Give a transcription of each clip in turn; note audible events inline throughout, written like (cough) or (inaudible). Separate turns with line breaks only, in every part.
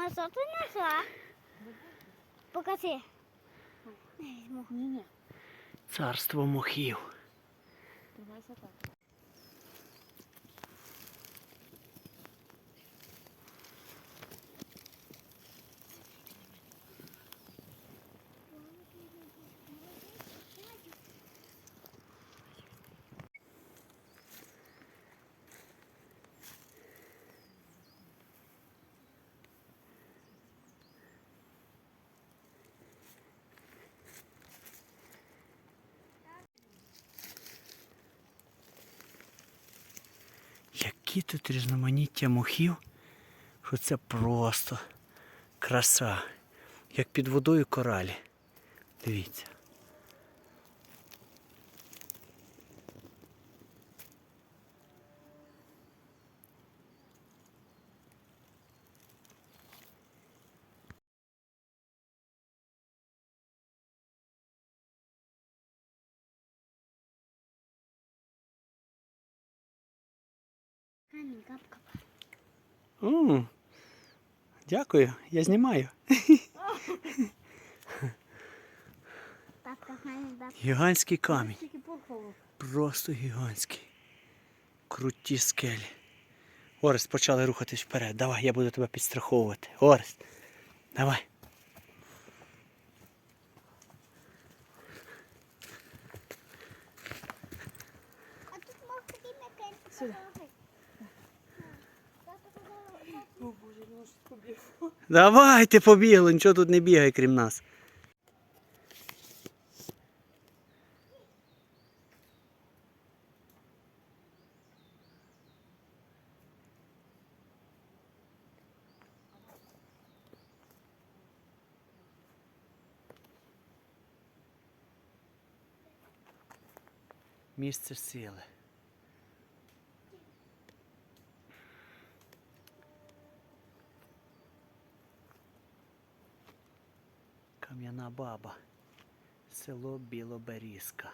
Може, ти знайшла? Покажи. Не візьму.
Ні, ні.
Царство мохів.
Тримайся так.
Які тут різноманіття мохів, що це просто краса. Як під водою коралі. Дивіться.
Камінь, капка.
Дякую, я знімаю. Гігантський камінь. Просто гігантський. Круті скелі. Орест, почали рухатись вперед. Давай, я буду тебе підстраховувати. Орест, давай.
А тут мав такий м'якенький.
Сюди.
подовгий. Тато казала,
О, Боже, ну що побіг.
Давайте побігли, нічого тут не бігає, крім нас. Місце сили. Кам'яна баба. Село Білоберізка.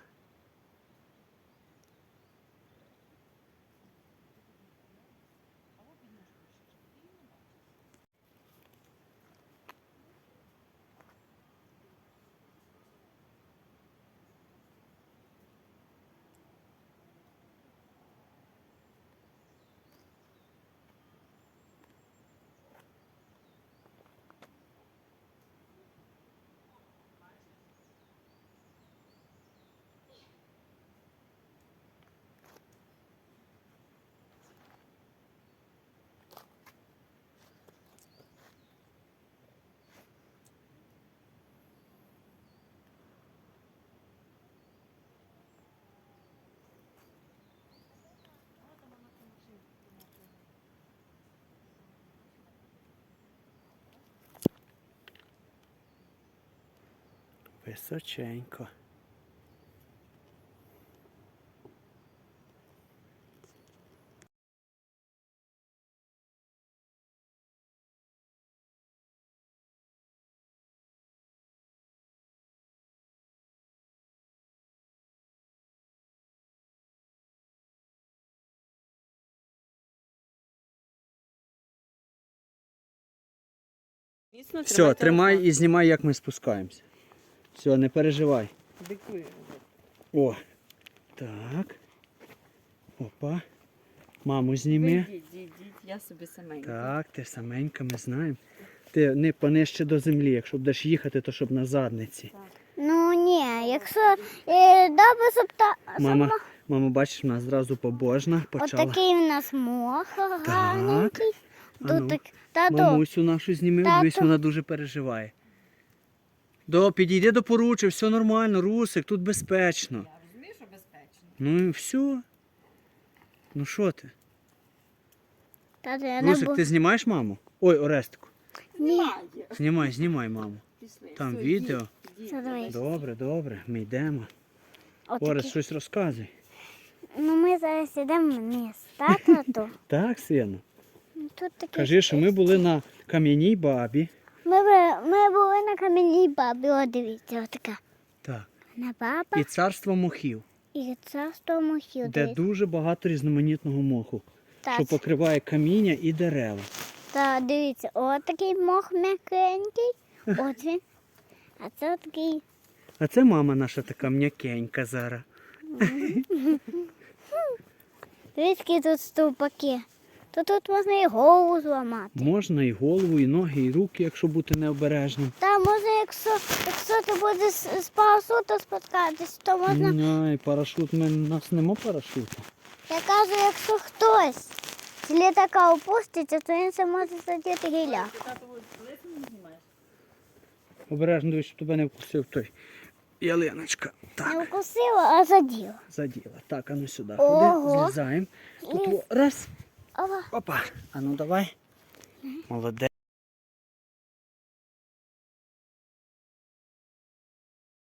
Височенько. Все, тримай і знімай, як ми спускаємося. Все, не переживай.
Дикує.
О. Так. Опа. Маму зніми.
Йдіть, йдіть, я собі саменька.
Так, ти саменька, ми знаємо. Ти не понижче до землі, якщо будеш їхати, то щоб на задниці.
Ну ні, якщо е, добре, щоб та
Мама, мама, бачиш, вона зразу побожна почала.
Отакий в нас мох гарненький. Тут
ну,
так, тату,
Мамусю нашу зніми, дивись, вона дуже переживає. До, підійди до поруччя, все нормально, Русик, тут безпечно.
Я розумію, що безпечно.
Ну і все. Ну що ти?
тату, я
Русик, ти знімаєш маму? Ой, Орестику.
Ні,
Знімай, знімай маму.
Пішли.
Там
Все,
відео.
йдіть.
Добре, добре, ми йдемо.
Отакий.
Орест, щось розказуй.
Ну ми зараз йдемо вниз, так, тату? (laughs)
Так, сину.
Ну, Тут
Кажи, що ми були на кам'яній бабі.
Ми, були- ми були на кам'яній бабі, о, дивіться, отака.
Так.
На баба
І царство мохів,
і царство мохів.
де
дивіться.
дуже багато різноманітного моху,
Так,
що покриває каміння і дерева.
Та дивіться, от такий мох м'якенький. (laughs) От він. А це такий.
А це мама наша така м'якенька зараз. (laughs)
Дивіться, тут стовпаки. То тут можна і голову зламати.
Можна і голову, і ноги, і руки, якщо бути необережним.
Та можна, якщо, якщо ти будеш з парашуту спускатись, то можна.
Ай, парашут, ми, у нас нема парашуту.
Я кажу, якщо хтось з літака опуститься, то він се може задіти гілля.
Обережно дивись, щоб тебе не вкусив той ялиночка.
Не вкусила, а заділа.
заділа. Так, а ну сюди.
Ого.
Ходи, злізаємо. Тут раз.
Ова.
Опа. А ну давай. Молодець.